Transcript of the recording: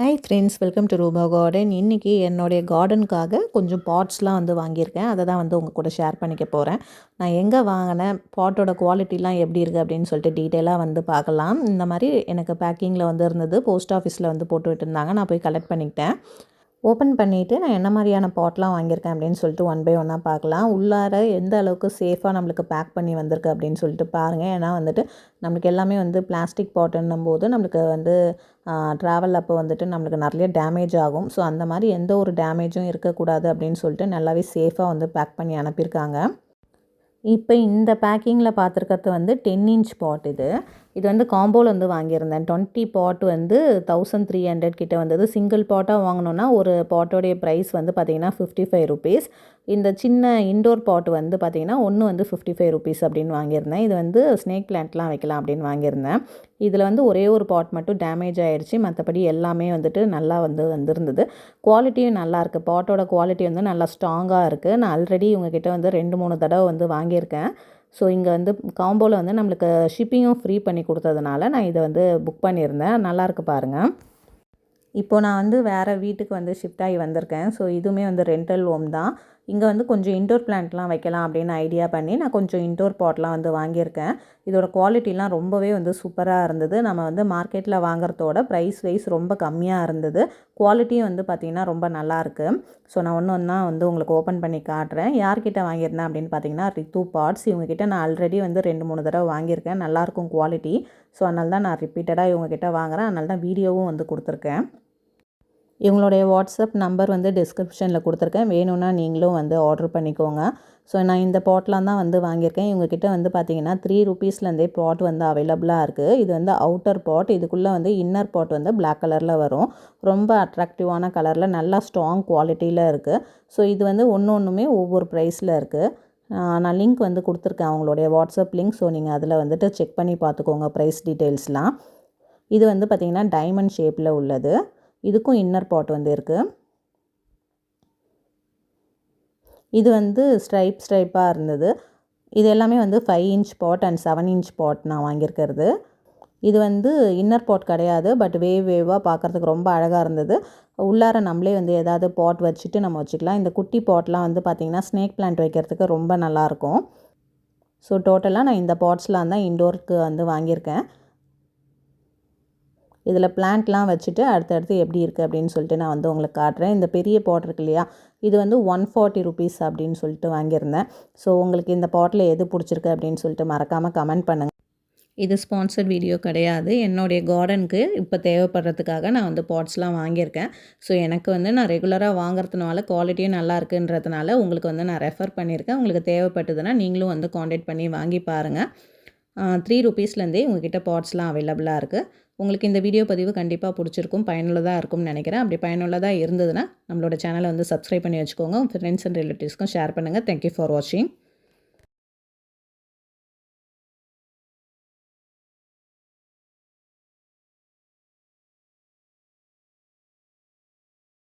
Hi friends welcome to Roopa garden இன்றைக்கி என்னுடைய கார்டனுக்காக கொஞ்சம் பாட்ஸ்லாம் வந்து வாங்கியிருக்கேன். அதை தான் வந்து உங்கள் கூட ஷேர் பண்ணிக்க போகிறேன் நான் எங்கே வாங்கினேன் பாட்டோட குவாலிட்டிலாம் எப்படி இருக்குது அப்படின்னு சொல்லிட்டு டீட்டெயிலாக வந்து பார்க்கலாம். இந்த மாதிரி எனக்கு பேக்கிங்கில் வந்து இருந்தது போஸ்ட் ஆஃபீஸில் வந்து போட்டு விட்டுருந்தாங்க நான் போய் கலெக்ட் பண்ணிக்கிட்டேன். ஓப்பன் பண்ணிவிட்டு நான் என்ன மாதிரியான பாட்லாம் வாங்கியிருக்கேன் அப்படின்னு சொல்லிட்டு ஒன் பை ஒன்னாக பார்க்கலாம். உள்ளார எந்த அளவுக்கு சேஃபாக நம்மளுக்கு பேக் பண்ணி வந்திருக்கு அப்படின்னு சொல்லிட்டு பாருங்கள் ஏன்னா வந்துட்டு நம்மளுக்கு எல்லாமே வந்து பிளாஸ்டிக் பாட்டுன்னும் போது நம்மளுக்கு வந்து ட்ராவல் அப்போ வந்துட்டு நம்மளுக்கு நிறைய டேமேஜ் ஆகும். ஸோ அந்த மாதிரி எந்த ஒரு டேமேஜும் இருக்கக்கூடாது அப்படின்னு சொல்லிட்டு நல்லாவே சேஃபாக வந்து பேக் பண்ணி அனுப்பியிருக்காங்க. இப்போ இந்த பேக்கிங்கில் பார்த்துருக்கிறது வந்து டென் இன்ச் பாட் இது. இது வந்து காம்போவில் வந்து வாங்கியிருந்தேன். டுவெண்ட்டி பாட் வந்து தௌசண்ட் த்ரீ ஹண்ட்ரட் கிட்ட வந்தது. சிங்கிள் பாட்டாக வாங்கினோன்னா ஒரு பாட்டோடைய ப்ரைஸ் வந்து பார்த்திங்கன்னா ஃபிஃப்டி ஃபைவ் ருபீஸ் இந்த சின்ன இண்டோர் பாட் வந்து பார்த்திங்கன்னா ஒன்று வந்து ஃபிஃப்டி ஃபைவ் ருபீஸ் அப்படின்னு வாங்கியிருந்தேன். இது வந்து ஸ்னேக் பிளான்ட்லாம் வைக்கலாம் அப்படின்னு வாங்கியிருந்தேன். இதில் வந்து ஒரே ஒரு பாட் மட்டும் டேமேஜ் ஆகிடுச்சு மற்றபடி எல்லாமே வந்துட்டு நல்லா வந்து வந்திருந்தது. குவாலிட்டியும் நல்லா இருக்குது பாட்டோட குவாலிட்டி வந்து நல்லா ஸ்ட்ராங்காக இருக்குது நான் ஆல்ரெடி உங்ககிட்ட வந்து ரெண்டு மூணு தடவை வந்து வாங்கியிருக்கேன். ஸோ இங்கே வந்து காம்போவில் வந்து நம்மளுக்கு ஷிப்பிங்கும் ஃப்ரீ பண்ணி கொடுத்ததுனால நான் இதை வந்து புக் பண்ணியிருந்தேன். நல்லாயிருக்கு பாருங்கள் இப்போது நான் வந்து வேறு வீட்டுக்கு வந்து ஷிஃப்ட் ஆகி வந்திருக்கேன். ஸோ இதுவுமே வந்து ரெண்டல் ஹோம் தான். இங்கே வந்து கொஞ்சம் இன்டோர் பிளான்ட்லாம் வைக்கலாம் அப்படின்னு ஐடியா பண்ணி நான் கொஞ்சம் இன்டோர் பாட்லாம் வந்து வாங்கியிருக்கேன். இதோட குவாலிட்டிலாம் ரொம்பவே வந்து சூப்பராக இருந்தது. நம்ம வந்து மார்க்கெட்டில் வாங்குறதோட ப்ரைஸ் வைஸ் ரொம்ப கம்மியாக இருந்தது. குவாலிட்டியும் வந்து பார்த்திங்கன்னா ரொம்ப நல்லாயிருக்கு ஸோ நான் ஒன்று ஒன்றா வந்து உங்களுக்கு ஓப்பன் பண்ணி காட்டுறேன். யார்கிட்ட வாங்கியிருந்தேன் அப்படின்னு பார்த்தீங்கன்னா ரித்து பாட்ஸ் இவங்ககிட்ட நான் ஆல்ரெடி வந்து ரெண்டு மூணு தடவை வாங்கியிருக்கேன். நல்லாயிருக்கும் குவாலிட்டி ஸோ அதனால தான் நான் ரிப்பீட்டடாக இவங்ககிட்ட வாங்குகிறேன் அதனால தான் வீடியோவும் வந்து கொடுத்துருக்கேன். இவங்களுடைய வாட்ஸ்அப் நம்பர் வந்து டிஸ்கிரிப்ஷனில் கொடுத்துருக்கேன். வேணும்னா நீங்களும் வந்து ஆர்டர் பண்ணிக்கோங்க. ஸோ நான் இந்த பாட்லாம் தான் வந்து வாங்கியிருக்கேன். இவங்கக்கிட்ட வந்து பார்த்தீங்கன்னா த்ரீ ருபீஸ்லேருந்தே பாட் வந்து அவைலபிளாக இருக்குது இது வந்து அவுட்டர் பாட் இதுக்குள்ளே வந்து இன்னர் பாட் வந்து பிளாக் கலரில் வரும். ரொம்ப அட்ராக்டிவான கலரில் நல்லா ஸ்ட்ராங் குவாலிட்டியில் இருக்குது ஸோ இது வந்து ஒன்று ஒன்றுமே ஒவ்வொரு ப்ரைஸில் இருக்குது நான் லிங்க் வந்து கொடுத்துருக்கேன் அவங்களுடைய வாட்ஸ்அப் லிங்க் ஸோ நீங்கள் அதில் வந்துட்டு செக் பண்ணி பார்த்துக்கோங்க ப்ரைஸ் டீட்டெயில்ஸ்லாம் இது வந்து பார்த்திங்கன்னா டைமண்ட் ஷேப்பில் உள்ளது. இதுக்கும் இன்னர் பாட் வந்து இருக்குது இது வந்து ஸ்ட்ரைப் ஸ்ட்ரைப்பாக இருந்தது. இது எல்லாமே வந்து five inch pot and seven inch pot நான் வாங்கியிருக்கிறது. இது வந்து இன்னர் பாட் கிடையாது பட் வேவ் வேவாக பார்க்குறதுக்கு ரொம்ப அழகாக இருந்தது. உள்ளார நம்மளே வந்து ஏதாவது பாட் வச்சுட்டு நம்ம வச்சுக்கலாம். இந்த குட்டி பாட்லாம் வந்து பார்த்திங்கன்னா ஸ்னேக் பிளான்ட் வைக்கிறதுக்கு ரொம்ப நல்லாயிருக்கும் ஸோ டோட்டலாக நான் இந்த பாட்ஸ்லாம் தான் இண்டோருக்கு வந்து வாங்கியிருக்கேன். இதில் பிளான்ட்லாம் வச்சுட்டு அடுத்தடுத்து எப்படி இருக்குது அப்படின்னு சொல்லிட்டு நான் வந்து உங்களுக்கு காட்டுறேன். இந்த பெரிய பாட் இருக்கு இல்லையா இது வந்து ஒன் ஃபார்ட்டி ருபீஸ் அப்படின்னு சொல்லிட்டு வாங்கியிருந்தேன். ஸோ உங்களுக்கு இந்த பாட்டில் எது பிடிச்சிருக்கு அப்படின்னு சொல்லிட்டு மறக்காமல் கமெண்ட் பண்ணுங்கள் இது ஸ்பான்சர்ட் வீடியோ கிடையாது. என்னுடைய கார்டனுக்கு இப்போ தேவைப்படுறதுக்காக நான் வந்து பாட்ஸ்லாம் வாங்கியிருக்கேன். ஸோ எனக்கு வந்து நான் ரெகுலராக வாங்குறதுனால குவாலிட்டியும் நல்லா இருக்குன்றதுனால உங்களுக்கு வந்து நான் ரெஃபர் பண்ணியிருக்கேன். உங்களுக்கு தேவைப்பட்டதுன்னா நீங்களும் வந்து காண்டாக்ட் பண்ணி வாங்கி பாருங்கள் த்ரீ ருபீஸ்லேருந்தே உங்ககிட்ட பாட்ஸ்லாம் அவைலபிளாக இருக்குது. உங்களுக்கு இந்த வீடியோ பதிவு கண்டிப்பாக பிடிச்சிருக்கும் பயனுள்ளதாக இருக்கும்னு நினைக்கிறேன். அப்படி பயனுள்ளதாக இருந்ததுன்னா நம்மளோட சேனலை வந்து சப்ஸ்கிரைப் பண்ணி வச்சுக்கோங்க. உங்கள் ஃப்ரெண்ட்ஸ் அண்ட் ரிலேட்டிவ்ஸ்க்கும் ஷேர் பண்ணுங்கள் தேங்க்யூ ஃபார் வாட்சிங்